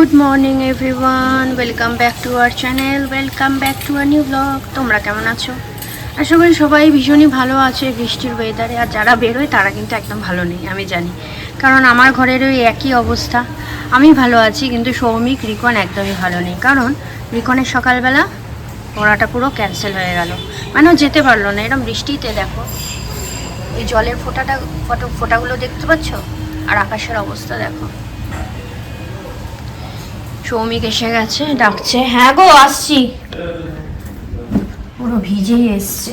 Good morning everyone welcome back to our channel welcome back to our new blog তোমরা কেমন আছো? আশা করি সবাই ভীষণই ভালো আছে বৃষ্টির ওয়েদারে আর যারা বেরোয়, তারা কিন্তু একদম ভালো নেই, আমি জানি। কারণ আমার ঘরের ওই একই অবস্থা। আমি ভালো আছি, কিন্তু সৌমিক, রিকন একদমই ভালো নেই। কারণ রিকনের সকালবেলা পড়াটা পুরো ক্যান্সেল হয়ে গেল। মানে যেতে পারল না। এরকম বৃষ্টিতে দেখো, এই জলের ফোঁটাটা, ফটো, ফোঁটাগুলো দেখতে পাচ্ছ? আর আকাশের অবস্থা দেখো। সৌমিক এসে গেছে ডাকছে হ্যাঁ গো আসছি। পুরো ভিজেই এসছে।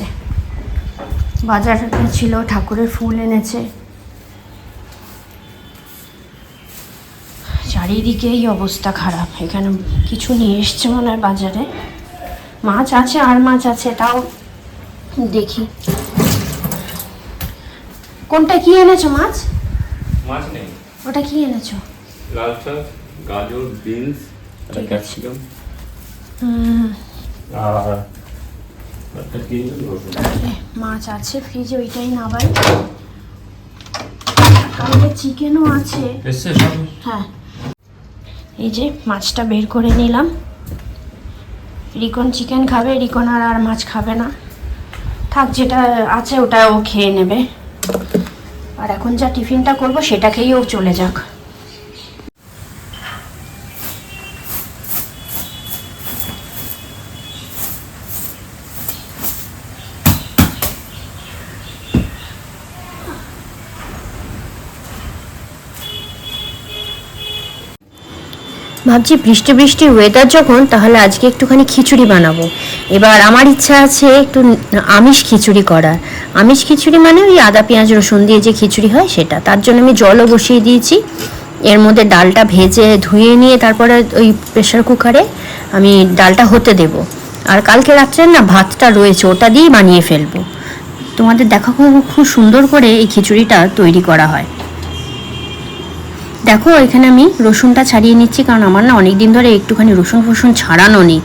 বাজার ছিল ঠাকুরের ফুল এনেছে। চারিদিকেই অবস্থা খারাপ। এখানে কিছু নিয়ে এসছে মনে হয় বাজারে। মাছ আছে আর মাছ আছে তাও দেখি। কোনটা কি এনেছো মাছ? মাছ নেই। ওটা কি এনেছো? লাল শাক গাজর বিনস একটা ক্যাপসিকাম আর একটা কি মাছ আছে ফ্রিজে ওইটাই নাবাই কালকে চিকেনও আছে হ্যাঁ এই যে মাছটা বের করে নিলাম রিকন চিকেন খাবে রিকন আর আর মাছ খাবে না থাক যেটা আছে ওটা ও খেয়ে নেবে আর এখন যা টিফিনটা করব সেটা খেয়েই ও চলে যাক ভাবছি বৃষ্টি বৃষ্টি ওয়েদার যখন, তাহলে আজকে একটুখানি খিচুড়ি বানাবো। এবার আমার ইচ্ছা আছে একটু আমিষ খিচুড়ি করার। আমিষ খিচুড়ি মানে ওই আদা, পেঁয়াজ, রসুন দিয়ে যে খিচুড়ি হয় সেটা। তার জন্য আমি জলও বসিয়ে দিয়েছি। এর মধ্যে ডালটা ভেজে ধুয়ে নিয়ে তারপরে ওই প্রেশার কুকারে আমি ডালটা হতে দেব। আর কালকে রাত্রে না ভাতটা রয়েছে, ওটা দিয়েই বানিয়ে ফেলব। তোমাদের দেখা খুব খুব সুন্দর করে এই খিচুড়িটা তৈরি করা হয়। দেখো, এখানে আমি রসুনটা ছাড়িয়ে নিচ্ছি, কারণ আমার না অনেক দিন ধরে একটুখানি রসুন ফসুন ছাড়ানো নেই।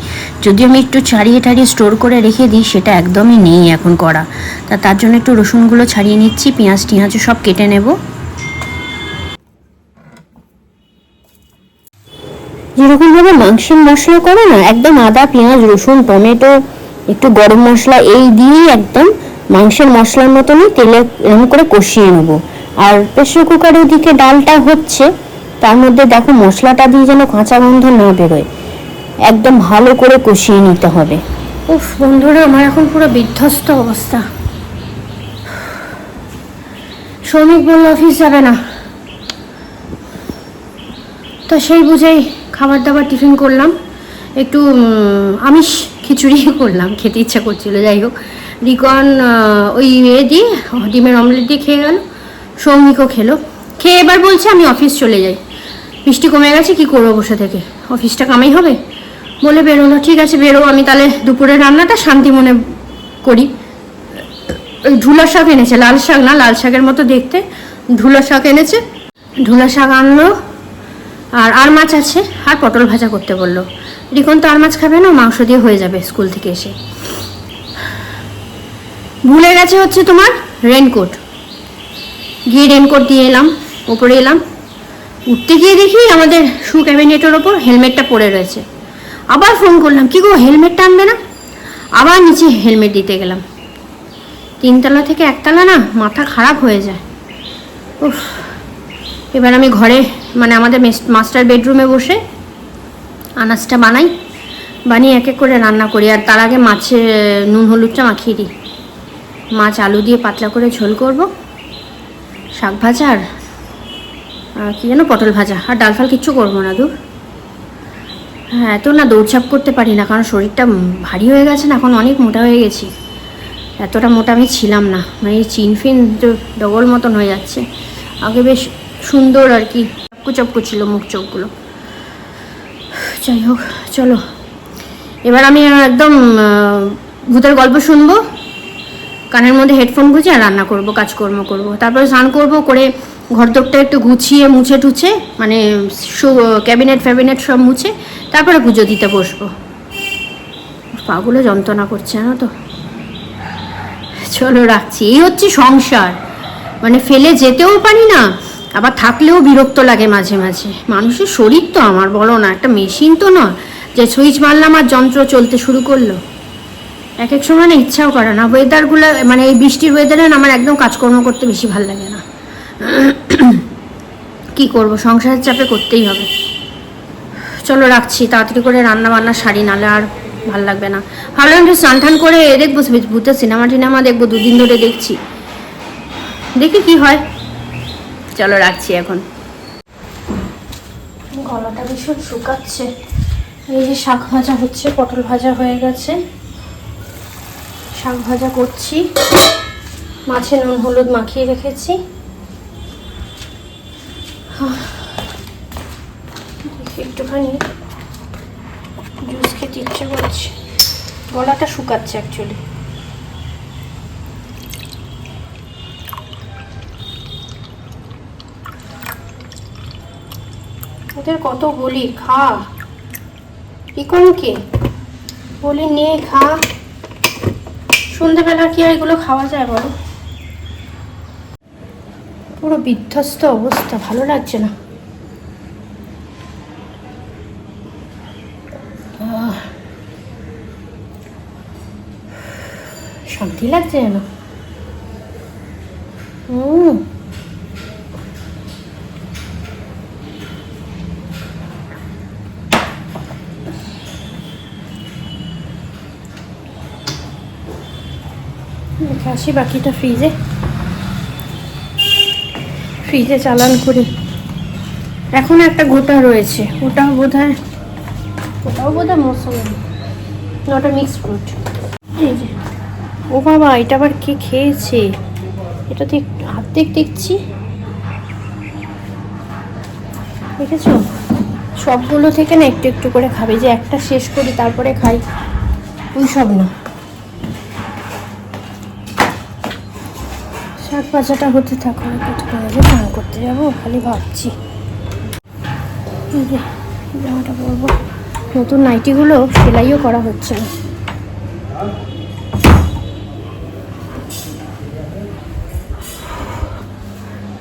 যদি আমি একটু ছাড়িয়ে টাড়িয়ে স্টোর করে রেখে দিই, সেটা একদমই নেই এখন করা। তা তার জন্য একটু রসুনগুলো ছাড়িয়ে নিচ্ছি, পেঁয়াজ টিঁয়াজও সব কেটে নেব। যেরকমভাবে মাংসের মশলা করো না, একদম আদা, পেঁয়াজ, রসুন, টমেটো, একটু গরম মশলা, এই দিয়েই একদম মাংসের মশলার মতনই তেলে এরকম করে কষিয়ে নেব। আর প্রেশার কুকারে ওদিকে ডালটা হচ্ছে, তার মধ্যে দেখো মশলাটা দিয়ে যেন কাঁচা গন্ধ না বেরোয়। একদম ভালো করে কষিয়ে নিতে হবে। উফ, বন্ধুরা, আমার এখন পুরো বিধ্বস্ত অবস্থা। শ্রমিক বলল, অফিস যাবে না। তো সেই বুঝেই খাবার দাবার টিফিন করলাম। একটু আমিষ খিচুড়ি করলাম, খেতে ইচ্ছা করছিল। যাই হোক রিকন ওই ইয়ে দিয়ে, ডিমের অমলেট দিয়ে খেয়ে গেল। সৌমিকও খেলো। খেয়ে এবার বলছে, আমি অফিস চলে যাই। বৃষ্টি কমে গেছে, কি করব বসে থেকে? অফিসটা কামাই হবে? বলে বেরোলো ঠিক আছে, বেরো। আমি তাহলে দুপুরের রান্নাটা শান্তি মনে করি। ওই ঢুলা শাক এনেছে, লাল শাক না, লাল শাকের মতো দেখতে। ঢুলা শাক এনেছে ঢুলা শাক আনলো, আর আর মাছ আছে, আর পটল ভাজা করতে বলল। রিকন তো আর মাছ খাবে না মাংস দিয়ে হয়ে যাবে স্কুল থেকে এসে। ভুলে গেছে হচ্ছে তোমার রেনকোট গিয়ে রেনকোট দিয়ে এলাম, ওপরে এলাম। উঠতে গিয়ে দেখি আমাদের শু ক্যাবিনেটের ওপর হেলমেটটা পড়ে রয়েছে। আবার ফোন করলাম, কি গো হেলমেটটা আনবে না? আবার নিচে হেলমেট দিতে গেলাম। তিনতলা থেকে একতলা না, মাথা খারাপ হয়ে যায়। উফ, এবার আমি ঘরে মানে আমাদের মাস্টার বেডরুমে বসে আনাজটা বানাই, বানিয়ে এক এক করে রান্না করি। আর তার আগে মাছে, নুন, হলুদটা মাখিয়ে দিই। মাছ আলু দিয়ে পাতলা করে ঝোল করব। শাক ভাজা আর কি যেন পটল ভাজা। আর ডাল ফাল কিচ্ছু করব না, দূর। হ্যাঁ এত না দৌড়ঝাঁপ করতে পারি না, কারণ শরীরটা ভারী হয়ে গেছে না, এখন অনেক মোটা হয়ে গেছি। এতটা মোটা আমি ছিলাম না মানে এই চিন ফিন ডবল মতন হয়ে যাচ্ছে। আগে বেশ সুন্দর আর কি চপকু ছিল মুখ চোখগুলো। যাই হোক, চলো। এবার আমি একদম ভূতের গল্প শুনব। কানের মধ্যে হেডফোন গুঁজে আর রান্না করব, কাজকর্ম করব। তারপরে স্নান করব, করে ঘরদোরটা একটু গুছিয়ে, মুছে টুছে মানে ক্যাবিনেট, ফ্যাবিনেট সব মুছে, তারপরে পুজো দিতে বসবো। পাগুলো যন্ত্রণা করছে, জানো তো? চলো রাখছি। এই হচ্ছে সংসার। মানে ফেলে যেতেও পারি না, আবার থাকলেও বিরক্ত লাগে মাঝে মাঝে। মানুষের শরীর তো আমার, বলো না, একটা মেশিন তো নয় যে সুইচ মারলাম আর যন্ত্র চলতে শুরু করল। এক এক সময় না ইচ্ছাও করে না। ওয়েদারগুলো মানে এই বৃষ্টির ওয়েদারে না আমার একদম কাজকর্ম করতে বেশি ভালো লাগে না। কি করব? সংসারের চাপে করতেই হবে। চলো রাখছি, তাড়াতাড়ি করে রান্না বান্না সারি, নালে আর ভালো লাগবে না। ভালো একটু স্নান টান করে দেখব ভূতের সিনেমা টিনেমা দেখব, দুদিন ধরে দেখছি। দেখি কি হয়। চলো রাখছি এখন। গলাটা ভীষণ শুকাচ্ছে। এই যে শাক ভাজা হচ্ছে, পটল ভাজা হয়ে গেছে। শাক ভাজা করছি। মাছে নুন, হলুদ মাখিয়ে রেখেছি। একটুখানি জুস খেতে ইচ্ছে করছে। গলাটা শুকাচ্ছে অ্যাকচুয়ালি ওদের কত বলি, খা। ইকনকে বলি, নে, খা। সন্ধেবেলা কি আর এগুলো খাওয়া যায় বলো? পুরো বিধ্বস্ত অবস্থা, ভালো লাগছে না। শান্তি লাগছে যেন। রেখে আসি বাকিটা ফ্রিজে ফ্রিজে চালান করি। এখন একটা গোটা রয়েছে। ওটাও বোধ হয় ওটাও বোধ হয় মৌসুমি। ওটা মিক্সড ফ্রুট এই যে। ও বাবা এটা আবার কে খেয়েছে? এটা তো একটু অর্ধেক দেখছি। দেখেছ? সবগুলো থেকে না একটু একটু করে খাবে। যে একটা শেষ করি তারপরে খাই। ওই সব না শাক ভাজাটা হতে থাকো কতক্ষণ আগে স্নান করতে যাব, খালি ভাবছি। জামাটা পরবো। নতুন নাইটিগুলো সেলাইও করা হচ্ছে না।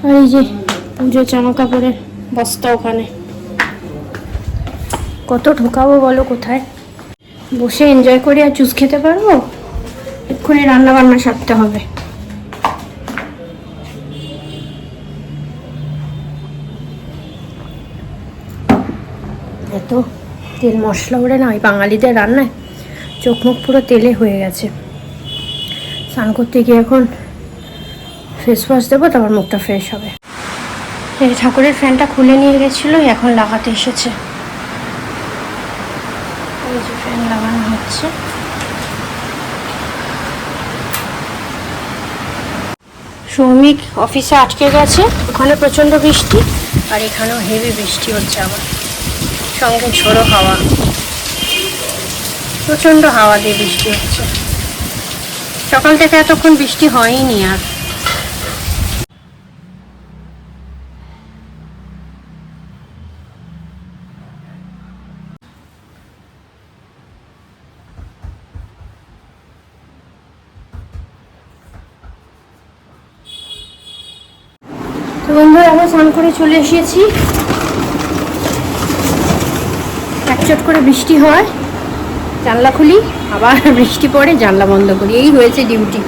আর এই যে পুজো জামা কাপড়ের বস্তা ওখানে। কত ঢোকাবো বলো কোথায়? বসে এনজয় করে আর জুস খেতে পারব? এক্ষুনি রান্না বান্না সারতে হবে এত তেল মশলা ওরে না, ওই বাঙালিদের রান্নায় চোখ মুখ পুরো তেলে হয়ে গেছে। স্নান করতে গিয়ে এখন ফেস ওয়াশ দেবো, তারপর মুখটা ফ্রেশ হবে। এই ঠাকুরের ফ্যানটা খুলে নিয়ে গেছিল এখন লাগাতে এসেছে। ফ্যান লাগানো হচ্ছে। সৌমিক অফিসে আটকে গেছে, ওখানে প্রচণ্ড বৃষ্টি, আর এখানেও হেভি বৃষ্টি হচ্ছে আবার। সঙ্গে ঝোড়ো হাওয়া। প্রচণ্ড হাওয়া দিয়ে বৃষ্টি হচ্ছে। সকাল থেকে এতক্ষণ বৃষ্টি হয়নি আর। বন্ধুরা আমরা স্নান করে চলে এসেছি। একচট করে বৃষ্টি হয়, জানলা খুলি, আবার বৃষ্টি পড়ে, জানলা বন্ধ করি। এই হয়েছে ডিউটি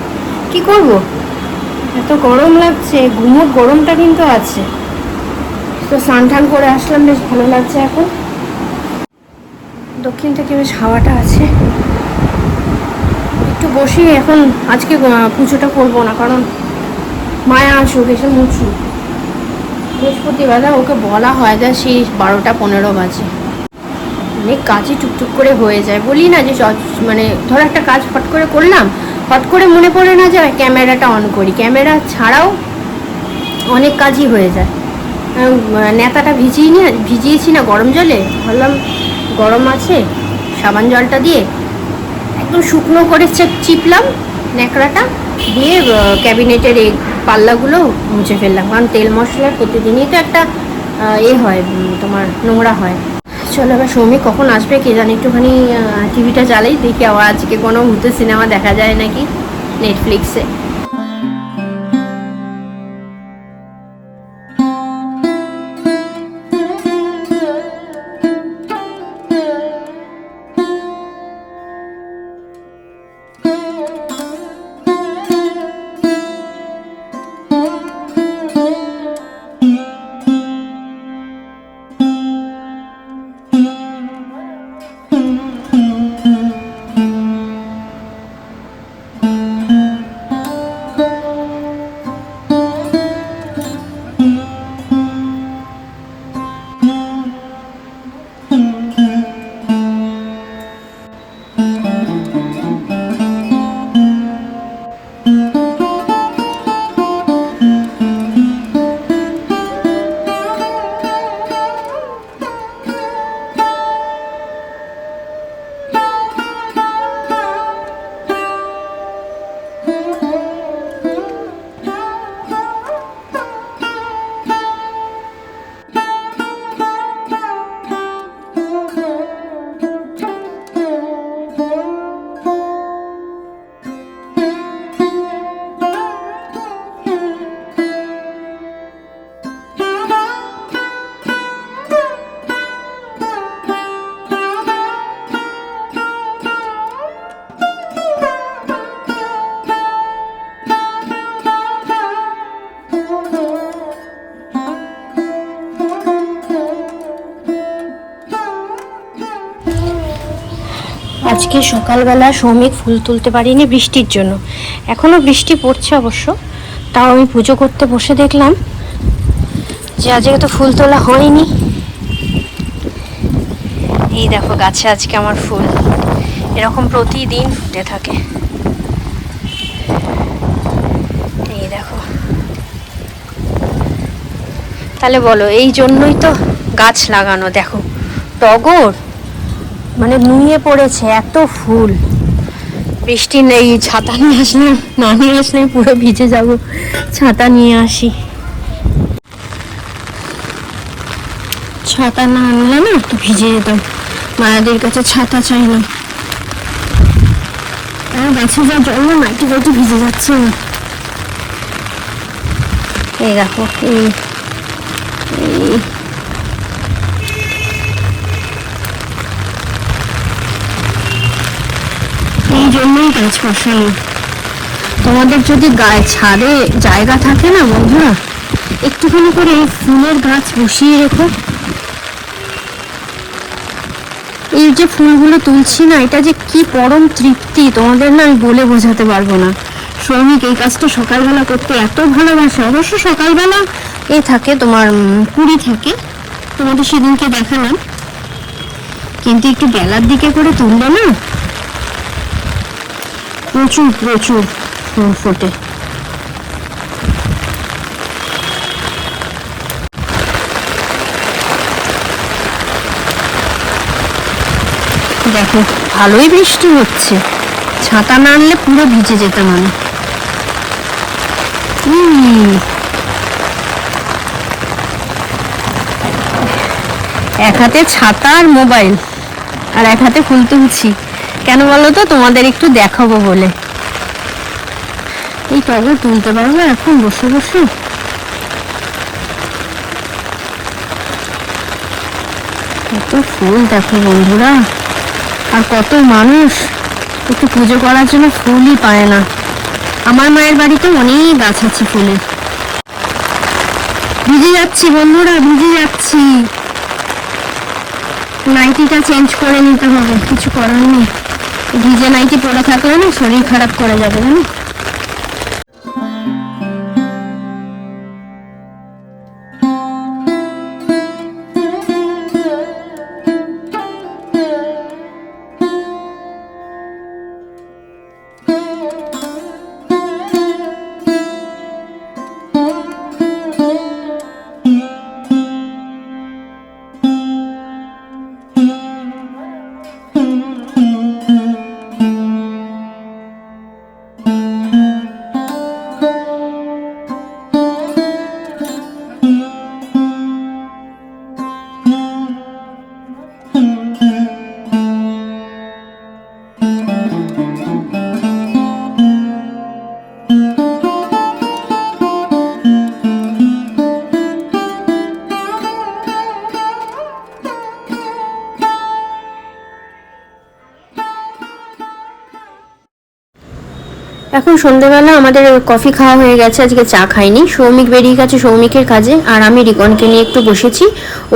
কি করব? এত গরম লাগছে ঘুমোর গরমটা কিন্তু আছে। তো স্নান টান করে আসলাম, বেশ ভালো লাগছে এখন। দক্ষিণ থেকে বেশ হাওয়াটা আছে। একটু বসি এখন আজকে পুজোটা করব না, কারণ মায়া আসুক, এসে মুছু বৃহস্পতিবার, ওকে বলা হয় যে সেই বারোটা পনেরো বাজে। অনেক কাজই টুকটুক করে হয়ে যায়। বলি না যে মানে ধরো একটা কাজ ফট করে করলাম, ফট করে মনে পড়ে না যে ক্যামেরাটা অন করি। ক্যামেরা ছাড়াও অনেক কাজই হয়ে যায়। নেতাটা ভিজিয়ে নিয়ে, ভিজিয়েছি না গরম জলে, ভাবলাম গরম আছে, সাবান জলটা দিয়ে একদম শুকনো করে চেপ চিপলাম ন্যাকড়াটা দিয়ে ক্যাবিনেটের এই পাল্লাগুলো মুছে ফেললাম। কারণ তেল মশলা প্রতিদিনই তো একটা এ হয় তোমার নোংরা হয়। চলো, এবার সৌমি কখন আসবে কে জানি, একটুখানি টিভিটা চালাই, দেখি আবার আজকে কোনো ভূতের সিনেমা দেখা যায় নাকি নেটফ্লিক্সে আজকে সকালবেলা শ্রমিক ফুল তুলতে পারিনি বৃষ্টির জন্য। এখনও বৃষ্টি পড়ছে অবশ্য, তাও আমি পুজো করতে বসে দেখলাম যে আজকে তো ফুল তোলা হয়নি। এই দেখো গাছে আজকে আমার ফুল, এরকম প্রতিদিন ফুটে থাকে। এই দেখো। তাহলে বলো, এই জন্যই তো গাছ লাগানো, দেখো, টগর? মানে নুয়ে পড়েছে এত ফুল। বৃষ্টি নেই, ছাতা নিয়ে আসলে, না নিয়ে আসলে পুরো ভিজে যাব। ছাতা নিয়ে আসি। ছাতা না আনলে না একটু ভিজে যেতাম মায়াদের কাছে ছাতা চাই না। আর গাছে যা জল মাটি মাটি ভিজে যাচ্ছে। না এই দেখো, এই গাছ বসানো তোমাদের যদি গায়ে ছাদে জায়গা থাকে না, বন্ধুরা, একটুখানি করে ফুলের গাছ বসিয়ে রেখো। এই যে ফুলগুলো তুলছি না, এটা যে কি পরম তৃপ্তি, তোমাদের না আমি বলে বোঝাতে পারব না। শ্রমিক, এই কাজটা সকালবেলা করতে এত ভালোবাসে, অবশ্য সকালবেলা এ থাকে, তোমার কুড়ি থাকে। তোমাদের সেদিনকে দেখালাম। কিন্তু একটু বেলার দিকে করে তুললে না প্রচুর প্রচুর ফুল ফোটে। দেখো, ভালোই বৃষ্টি হচ্ছে। ছাতা না আনলে পুরো ভিজে যেতাম উম। এক হাতে ছাতা আর মোবাইল, আর এক হাতে ফুল তুলছি। কেন বলো তো? তোমাদের একটু দেখাবো বলে। এই টগর তুলতে পারব এখন বসে বসে। কত ফুল দেখো বন্ধুরা, আর কত মানুষ। একটু পুজো করার জন্য ফুলই পায় না। আমার মায়ের বাড়িতে অনেক গাছ আছে ফুলের ভিজে যাচ্ছি বন্ধুরা ভিজে যাচ্ছি। নাইটিটা চেঞ্জ করে নিতে হবে, কিছু করার নেই। ভিজে নাইটি পরে থাকলে না শরীর খারাপ করে যাবে জানো? এখন সন্ধ্যেবেলা আমাদের কফি খাওয়া হয়ে গেছে, আজকে চা খাইনি। সৌমিক বেরিয়ে গেছে সৌমিকের কাজে, আর আমি রিকনকে নিয়ে একটু বসেছি।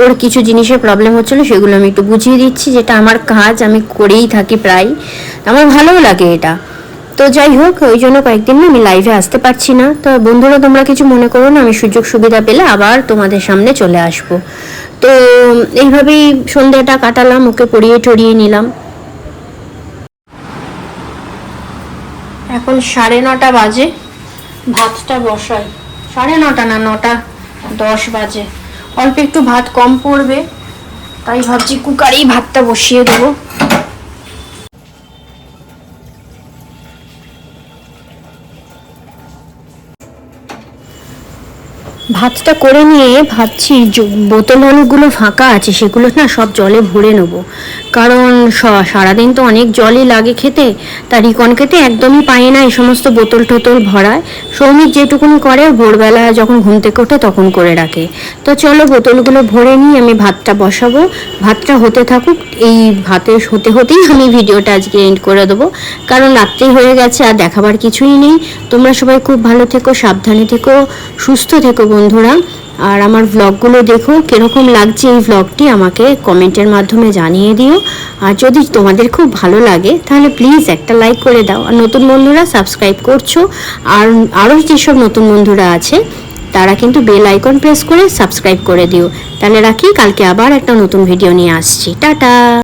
ওর কিছু জিনিসের প্রবলেম হচ্ছিল, সেগুলো আমি একটু বুঝিয়ে দিচ্ছি, যেটা আমার কাজ, আমি করেই থাকি প্রায়। আমার ভালোও লাগে এটা। তো যাই হোক, ওই জন্য কয়েকদিন আমি লাইভে আসতে পারছি না। তো বন্ধুরা, তোমরা কিছু মনে করো না, আমি সুযোগ সুবিধা পেলে আবার তোমাদের সামনে চলে আসব। তো এইভাবেই সন্ধ্যাটা কাটালাম, ওকে পড়িয়ে টড়িয়ে নিলাম। এখন সাড়ে নটা বাজে। ভাতটা বসাই। সাড়ে নটা না, নটা দশ বাজে। অল্প একটু ভাত কম পড়বে, তাই ভাবছি কুকারেই ভাতটা বসিয়ে দেবো। ভাতটা করে নিয়ে ভাবছি বোতল অনেকগুলো ফাঁকা আছে, সেগুলো না সব জলে ভরে নেব। কারণ সারাদিন তো অনেক জলই লাগে খেতে, তা রিকন খেতে একদমই পায় না এই সমস্ত বোতল টোতল ভরায়। সৌমিক যেটুকুনি করে, ভোরবেলা যখন ঘুম থেকে ওঠে তখন করে রাখে। তো চলো বোতলগুলো ভরে নিয়ে আমি ভাতটা বসাবো। ভাতটা হতে থাকুক, এই ভাতে হতে হতেই আমি ভিডিওটা আজকে এন্ড করে দেবো। কারণ রাত্রেই হয়ে গেছে, আর দেখাবার কিছুই নেই। তোমরা সবাই খুব ভালো থেকো, সাবধানে থেকো, সুস্থ থেকো বন্ধুরা, আর আমার ভ্লগগুলো দেখো, কীরকম লাগছে এই ভ্লগটি আমাকে কমেন্টের মাধ্যমে জানিয়ে দিও। আর যদি তোমাদের খুব ভালো লাগে, তাহলে প্লিজ একটা লাইক করে দাও। আর নতুন বন্ধুরা সাবস্ক্রাইব করছ, আর আরও যেসব নতুন বন্ধুরা আছে, তারা কিন্তু বেল আইকন প্রেস করে সাবস্ক্রাইব করে দিও। তাহলে রাখি, কালকে আবার একটা নতুন ভিডিও নিয়ে আসছি। টাটা!